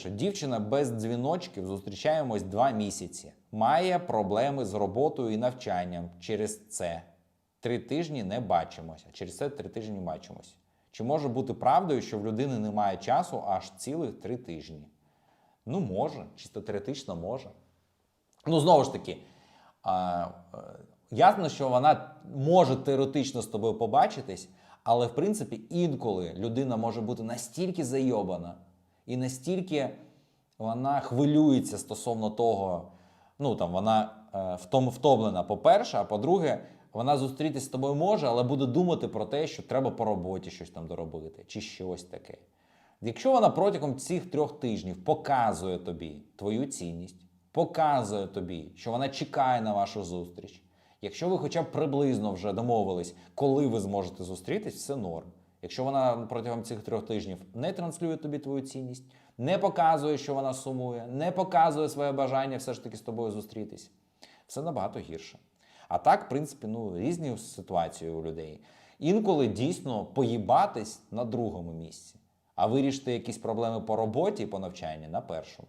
Що Дівчина без дзвіночків зустрічаємось два місяці. Має проблеми з роботою і навчанням. Через це три тижні не бачимося. Через це три тижні бачимося. Чи може бути правдою, що в людини немає часу аж цілих три тижні? Ну, може, чисто теоретично може. Ну, знову ж таки, а, е, ясно, що вона може теоретично з тобою побачитись, але в принципі інколи людина може бути настільки зайобана і настільки вона хвилюється стосовно того, ну там вона е, втом, втомлена, по-перше, а по-друге, вона зустрітись з тобою може, але буде думати про те, що треба по роботі щось там доробити, чи щось таке. Якщо вона протягом цих трьох тижнів показує тобі твою цінність, показує тобі, що вона чекає на вашу зустріч, якщо ви хоча б приблизно вже домовились, коли ви зможете зустрітись, все норм. Якщо вона протягом цих трьох тижнів не транслює тобі твою цінність, не показує, що вона сумує, не показує своє бажання все ж таки з тобою зустрітись, все набагато гірше. А так, в принципі, ну, різні ситуації у людей. Інколи дійсно поїбатись на другому місці, а вирішити якісь проблеми по роботі і по навчанню на першому.